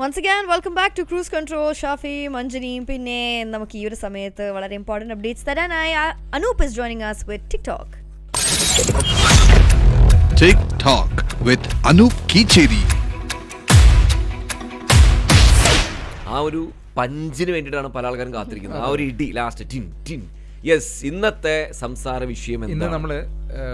Once again welcome back to cruise control Shafi മഞ്ജനിയും പിന്നെ നമുക്ക് ഈ ഒരു സമയത്ത് വളരെ important updates തരാനായി Anup is joining us with TikTok TikTok with Anup Kicheri. ആ ഒരു പഞ്ചിന് വേണ്ടിയിട്ടാണ് പല ആൾക്കാരും കാത്തിരിക്കുന്നത്. ആ ഒരു ഇടി ലാസ്റ്റ് ടിൻ ടിൻ. യെസ് ഇന്നത്തെ സംസാര വിഷയം ഇന്ന് നമ്മൾ നമ്മൾ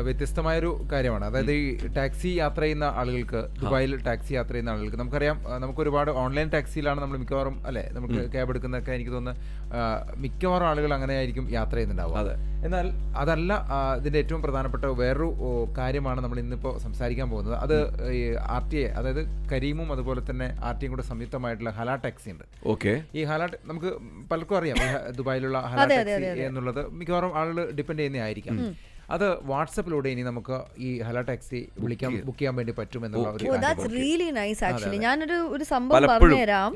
വ്യത്യസ്തമായൊരു കാര്യമാണ്. അതായത് ഈ ടാക്സി യാത്ര ചെയ്യുന്ന ആളുകൾക്ക് ദുബായിൽ ടാക്സി യാത്ര ചെയ്യുന്ന ആളുകൾക്ക് നമുക്കറിയാം നമുക്ക് ഒരുപാട് ഓൺലൈൻ ടാക്സിയിലാണ് നമ്മൾ മിക്കവാറും അല്ലെ നമുക്ക് ക്യാബ് എടുക്കുന്നൊക്കെ എനിക്ക് തോന്നുന്നു മിക്കവാറും ആളുകൾ അങ്ങനെ ആയിരിക്കും യാത്ര ചെയ്യുന്നുണ്ടാവുക. അതെ. എന്നാൽ അതല്ല ഇതിന്റെ ഏറ്റവും പ്രധാനപ്പെട്ട വേറൊരു കാര്യമാണ് നമ്മൾ ഇന്നിപ്പോൾ സംസാരിക്കാൻ പോകുന്നത്. അത് ഈ ആർ ടി എ അതായത് കരീമും അതുപോലെ തന്നെ ആർ ടി എയും കൂടെ സംയുക്തമായിട്ടുള്ള ഹല ടാക്സി ഉണ്ട്. ഓക്കെ. ഈ ഹല നമുക്ക് പലർക്കും അറിയാം ദുബായിലുള്ള ഹല ടാക്സി എന്നുള്ളത് മിക്കവാറും ആളുകൾ ഡിപ്പെൻഡ് ചെയ്യുന്നതായിരിക്കാം. അത് വാട്സപ്പിലൂടെ ഇനി നമുക്ക് ഈ ഹല ടാക്സി വിളിക്കാൻ ബുക്ക് ചെയ്യാൻ വേണ്ടി പറ്റും എന്നുള്ള ഒരു റിയലി നൈസ് ആക്ച്വലി ഞാനൊരു ഒരു സംഭവം പറഞ്ഞു പറഞ്ഞുതരാം.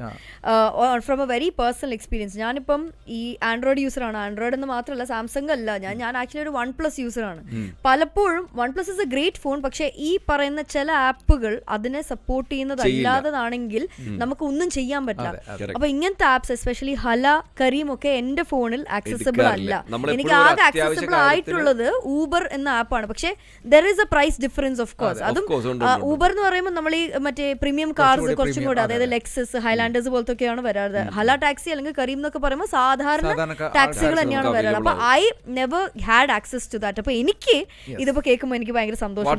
From a very personal experience ഞാനിപ്പം ഈ ആൻഡ്രോയിഡ് യൂസറാണ് ആൻഡ്രോയിഡ് എന്ന് മാത്രമല്ല സാംസങ് അല്ല. ഞാൻ ഞാൻ ആക്ച്വലി ഒരു വൺ പ്ലസ് യൂസറാണ് പലപ്പോഴും OnePlus is a great phone പക്ഷേ ഈ പറയുന്ന ചില ആപ്പുകൾ അതിനെ സപ്പോർട്ട് ചെയ്യുന്നതല്ലാത്തതാണെങ്കിൽ നമുക്ക് ഒന്നും ചെയ്യാൻ പറ്റില്ല. അപ്പൊ ഇങ്ങനത്തെ ആപ്സ് എസ്പെഷ്യലി ഹല കരീം ഒക്കെ എന്റെ ഫോണിൽ ആക്സസിബിൾ അല്ല. എനിക്ക് ആകെ ആക്സസിബിൾ ആയിട്ടുള്ളത് ഊബർ എന്ന ആപ്പാണ്. പക്ഷേ there is a price difference of course അതും ഊബർ എന്ന് പറയുമ്പോൾ നമ്മൾ ഈ മറ്റേ പ്രീമിയം കാർസ് കുറച്ചും കൂടെ അതായത് ലെക്സസ് ഹൈലാൻഡേഴ്സ് പോലത്തെ ഒക്കെയാണ് വരാറ്. ഹല ടാക്സി അല്ലെങ്കിൽ കരീം എന്നൊക്കെ പറയുമ്പോൾ സാധാരണ ടാക്സികൾ തന്നെയാണ് വരാറ്. അപ്പൊ I never had access to that അപ്പൊ എനിക്ക് ഇതിപ്പോ കേൾക്കുമ്പോൾ എനിക്ക് ഭയങ്കര സന്തോഷം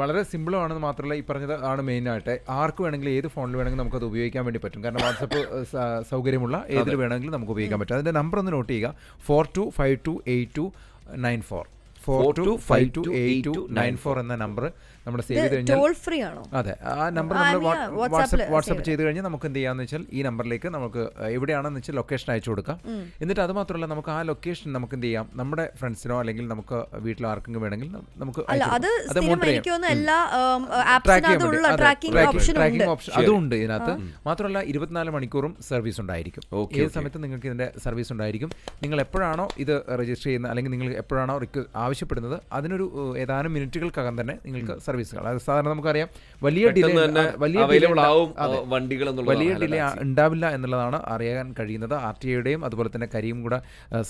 വളരെ സിമ്പിൾ ആണെന്ന് മാത്രമല്ല ഈ പറഞ്ഞത് ആണ് മെയിൻ ആയിട്ട്. ആർക്ക് വേണമെങ്കിലും ഏത് ഫോണിൽ വേണമെങ്കിലും നമുക്ക് അത് ഉപയോഗിക്കാൻ വേണ്ടി പറ്റും. കാരണം വാട്സപ്പ് സൗകര്യമുള്ള ഏതിൽ വേണമെങ്കിലും നമുക്ക് ഉപയോഗിക്കാൻ പറ്റും. അതിന്റെ നമ്പർ ഒന്ന് നോട്ട് ചെയ്യുക. Four two Five two eight two nine four. Four two five two eight two nine four എന്ന നമ്പർ നമ്മൾ സേവ് ചെയ്ത് കഴിഞ്ഞാൽ ഫ്രീ ആണോ? അതെ ആ നമ്പർ നമ്മൾ വാട്സപ്പ് വാട്സപ്പ് ചെയ്ത് കഴിഞ്ഞാൽ നമുക്ക് എന്ത് ചെയ്യാന്ന് വെച്ചാൽ ഈ നമ്പറിലേക്ക് നമുക്ക് എവിടെയാണെന്ന് വെച്ചാൽ ലൊക്കേഷൻ അയച്ചു കൊടുക്കാം. എന്നിട്ട് അത് മാത്രമല്ല നമുക്ക് ആ ലൊക്കേഷൻ നമുക്ക് എന്ത് ചെയ്യാം? നമ്മുടെ ഫ്രണ്ട്സിനോ അല്ലെങ്കിൽ നമുക്ക് വീട്ടിൽ ആർക്കെങ്കിലും വേണമെങ്കിൽ നമുക്ക് അല്ല അത് കൊടുക്കാം. സ്ഥിരം എനിക്ക് തോന്നുന്നു എല്ലാ ട്രാക്ക് ചെയ്യാൻ ആപ്സിനകത്തുള്ള ട്രാക്കിംഗ് ഓപ്ഷൻ അതുണ്ട് ഉണ്ട്. അതും ഉണ്ട് ഇതിനകത്ത്. മാത്രമല്ല ഇരുപത്തിനാല് മണിക്കൂറും സർവീസ് ഉണ്ടായിരിക്കും. ഏത് സമയത്തും നിങ്ങൾക്ക് ഇതിന്റെ സർവീസ് ഉണ്ടായിരിക്കും. നിങ്ങൾ എപ്പോഴാണോ ഇത് രജിസ്റ്റർ ചെയ്യുന്നത് അല്ലെങ്കിൽ നിങ്ങൾ എപ്പോഴാണോ റിക്വ ആവശ്യപ്പെടുന്നത്. അതിനൊരു ഏതാനും മിനിറ്റുകൾക്കകം തന്നെ നിങ്ങൾക്ക് സർവീസുകൾ അത് സാധാരണ നമുക്കറിയാം വലിയ ഡിലേ തന്നെ വലിയ. വണ്ടികൾ വലിയ ഡിലേ ഉണ്ടാവില്ല എന്നുള്ളതാണ് അറിയാൻ കഴിയുന്നത്. ആർ ടി ഐയുടെയും അതുപോലെ തന്നെ കരിയും കൂടെ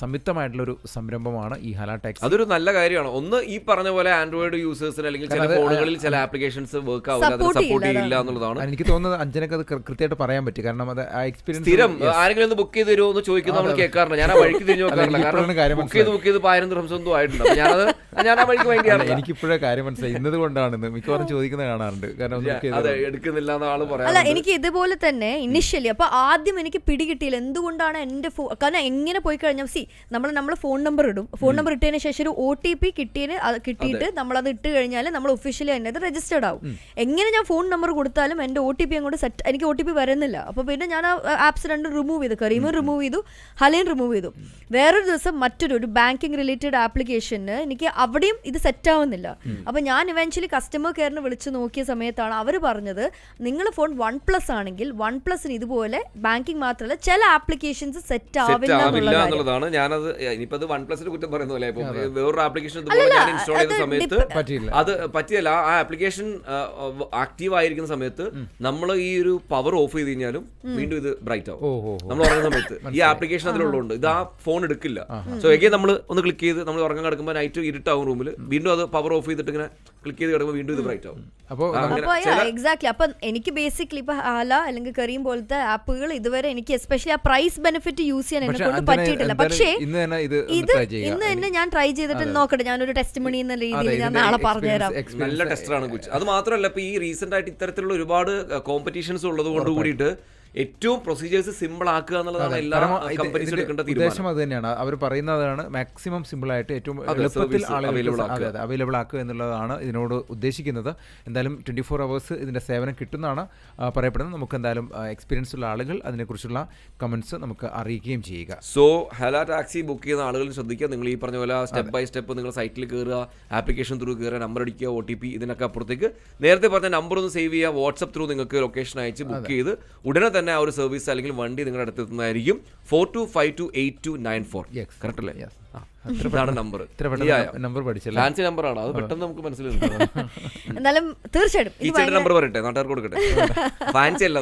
സംയുക്തമായിട്ടുള്ളൊരു സംയുക്തമായിട്ടുള്ള ഒരു സംരംഭമാണ് ഈ ഹല ടാക്സ്. അതൊരു നല്ല കാര്യമാണ്. ഒന്ന് ഈ പറഞ്ഞ പോലെ ആൻഡ്രോയിഡ് യൂസേഴ്സിന് അല്ലെങ്കിൽ ചില ഫോണുകളിൽ ചില ആപ്ലിക്കേഷൻസ് വർക്ക് ആവില്ല സപ്പോർട്ട് ചെയ്യില്ല, എന്നുള്ളതാണ്. എനിക്ക് തോന്നുന്നത് അഞ്ജനക്ക് അത് കൃത്യമായിട്ട് പറയാൻ പറ്റും. കാരണം അത് ആ എക്സ്പീരിയൻസ് സ്ഥിരം ആരെങ്കിലും ഒന്ന് ബുക്ക് ചെയ്ത് തരുമോ എന്ന് ചോദിക്കുന്നത് നമ്മൾ കേൾക്കാറുണ്ട് ഞാൻ ആ വഴിക്ക് തിരിഞ്ഞു നോക്കാറില്ല. കാരണം ബുക്ക് ചെയ്ത് ബുക്ക് ചെയ്ത് പതിനൊന്ന് ദിവസം ഒന്നും ആയിട്ടുണ്ട് അപ്പൊ ഞാനത് ഞാൻ ആ വഴിക്ക് അല്ല, വേണ്ടിയാണ് എനിക്കിപ്പോഴേ കാര്യം മനസ്സിലായി. ഇന്നത് കൊണ്ടാണ് മിക്കവാറും ചോദിക്കുന്നത് കാണാറുണ്ട്. കാരണം അതെ എടുക്കുന്നില്ല എന്ന ആൾ അല്ല എനിക്ക് ഇതുപോലെ തന്നെ ഇനിഷ്യലി അപ്പൊ ആദ്യം എനിക്ക് പിടികിട്ടിയില്ല എന്തുകൊണ്ടാണ് എന്റെ ഫോൺ കാരണം എങ്ങനെ പോയി കഴിഞ്ഞാൽ സി നമ്മൾ നമ്മൾ ഫോൺ നമ്പർ ഇടും. ഫോൺ നമ്പർ ഇട്ടതിന് ശേഷം ഒരു ഒ ടി പി കിട്ടിയതിന് കിട്ടിയിട്ട് നമ്മൾ അത് ഇട്ട് കഴിഞ്ഞാൽ നമ്മൾ ഒഫീഷ്യലി അതിനകത്ത് രജിസ്റ്റേർഡ് ആവും. എങ്ങനെ ഞാൻ ഫോൺ നമ്പർ കൊടുത്താലും എന്റെ ഒ ടി പി അങ്ങോട്ട് സെറ്റ് എനിക്ക് ഒ ടി പി വരുന്നില്ല. അപ്പൊ പിന്നെ ഞാൻ ആ ആപ്സ് രണ്ടും റിമൂവ് ചെയ്തു. കരീമും റിമൂവ് ചെയ്തു ഹലയും റിമൂവ് ചെയ്തു. വേറൊരു ദിവസം മറ്റൊരു ഒരു ബാങ്കിങ് റിലേറ്റഡ് ആപ്ലിക്കേഷന് എനിക്ക് അവിടെയും ഇത് സെറ്റ് ആവുന്നില്ല. അപ്പൊ ഞാൻ ഇവൻച്വലി കസ്റ്റമർ കെയറിന് വിളിച്ച് നോക്കിയ സമയത്താണ് അവർ പറഞ്ഞത് നിങ്ങൾ ഫോൺ വൺ പ്ലസ് ആണെങ്കിൽ വൺ പ്ലസിന് ഇതുപോലെ ബാങ്കിങ് മാത്രമല്ല ചില ആപ്ലിക്കേഷൻസ് സെറ്റ് ആവില്ല. എന്നുള്ളതാണ്. ഞാനത് ഇനിയിപ്പോ വൺ പ്ലസിന്റെ കുറ്റം പറയുന്ന പോലെ വേറൊരു ആപ്ലിക്കേഷൻ ഇതുപോലെ ഞാൻ ഇൻസ്റ്റാൾ ചെയ്ത സമയത്ത് അത് പറ്റിയല്ല. ആ ആപ്ലിക്കേഷൻ ആക്റ്റീവ് ആയിരിക്കുന്ന സമയത്ത് നമ്മൾ ഈ ഒരു പവർ ഓഫ് ചെയ്ത് കഴിഞ്ഞാലും വീണ്ടും ഇത് ബ്രൈറ്റ് ആവും. നമ്മൾ ഉറങ്ങുന്ന സമയത്ത് ഈ ആപ്ലിക്കേഷൻ അതിലുള്ളതുകൊണ്ട് ഇത് ആ ഫോൺ എടുക്കില്ല. സോ എങ്കിൽ നമ്മൾ ഒന്ന് ക്ലിക്ക് ചെയ്ത് നമ്മൾ ഉറങ്ങാൻ കിടക്കുമ്പോൾ നൈറ്റ് ഇരുട്ടാവും റൂമിൽ വീണ്ടും അത് പവർ ഓഫ് ചെയ്തിട്ട് ഇങ്ങനെ ക്ലിക്ക് ചെയ്ത് കിടക്കുമ്പോൾ വീണ്ടും ഇത് ബ്രൈറ്റ് ആവും അപ്പോൾ എക്സാക്ട്ലി അപ്പം എനിക്ക് ബേസിക്കലി ഇപ്പൊ ഹാല അല്ലെങ്കിൽ കരീം പോലത്തെ ആപ്പുകൾ ഇതുവരെ എനിക്ക് എസ്പെഷ്യലി ആ പ്രൈസ് ബെനിഫിറ്റ് യൂസ് ചെയ്യാൻ എന്നെ കൊണ്ട് പറ്റിയിട്ടില്ല. പക്ഷേ ഇത്. ഇന്ന് തന്നെ ഞാൻ ട്രൈ ചെയ്തിട്ട് നോക്കട്ടെ. ഞാനൊരു ടെസ്റ്റ് മണി എന്ന രീതിയിൽ ഞാൻ നാളെ പറഞ്ഞുതരാം. നല്ല ടെസ്റ്ററാണ് കുച്ച്. അത് മാത്രമല്ല ഇപ്പൊ ഈ റീസെന്റ് ആയിട്ട് ഇത്തരത്തിലുള്ള ഒരുപാട് കോമ്പറ്റീഷൻസ് ഉള്ളത് കൊണ്ട് കൂടിയിട്ട് ഏറ്റവും പ്രൊസീജിയേഴ്സ് സിമ്പിൾ ആക്കുക എന്നുള്ളതാണ് എല്ലാ കമ്പനീസ് എടുക്കേണ്ട ഉദ്ദേശം അത് തന്നെയാണ്. അവർ പറയുന്നതാണ് മാക്സിമം സിമ്പിൾ ആയിട്ട് ഏറ്റവും എളുപ്പത്തിൽ. അവൈലബിൾ ആക്കുക. എന്നുള്ളതാണ് ഇതിനോട് ഉദ്ദേശിക്കുന്നത്. എന്തായാലും ട്വന്റി ഫോർ അവേഴ്സ് ഇതിന്റെ സേവനം കിട്ടുന്നതാണ് പറയപ്പെടുന്നത്. നമുക്ക് എന്തായാലും എക്സ്പീരിയൻസ് ഉള്ള ആളുകൾ അതിനെക്കുറിച്ചുള്ള കമന്റ്സ് നമുക്ക് അറിയിക്കുകയും ചെയ്യുക. സോ ഹല ടാക്സി ബുക്ക് ചെയ്യുന്ന ആളുകൾ ശ്രദ്ധിക്കുക. നിങ്ങൾ ഈ പറഞ്ഞ പോലെ സ്റ്റെപ്പ് ബൈ സ്റ്റെപ്പ് നിങ്ങൾ സൈറ്റിൽ കയറുക ആപ്ലിക്കേഷൻ ത്രൂ കയറുക നമ്പർ അടിക്കുക ഒ ടി പി ഇതിനൊക്കെ അപ്പുറത്തേക്ക്. നേരത്തെ പറഞ്ഞ നമ്പർ ഒന്ന് സേവ് ചെയ്യുക വാട്സപ്പ് ത്രൂ നിങ്ങൾക്ക് ലൊക്കേഷൻ അയച്ച് ബുക്ക് ചെയ്ത് ഉടനെ തന്നെ ആ ഒരു സർവീസ് അല്ലെങ്കിൽ വണ്ടി നിങ്ങളുടെ അടുത്ത് എത്തുന്നതായിരിക്കും. Four two five two eight two nine four correct അല്ലേ? തീർച്ചയായിട്ടും. അല്ല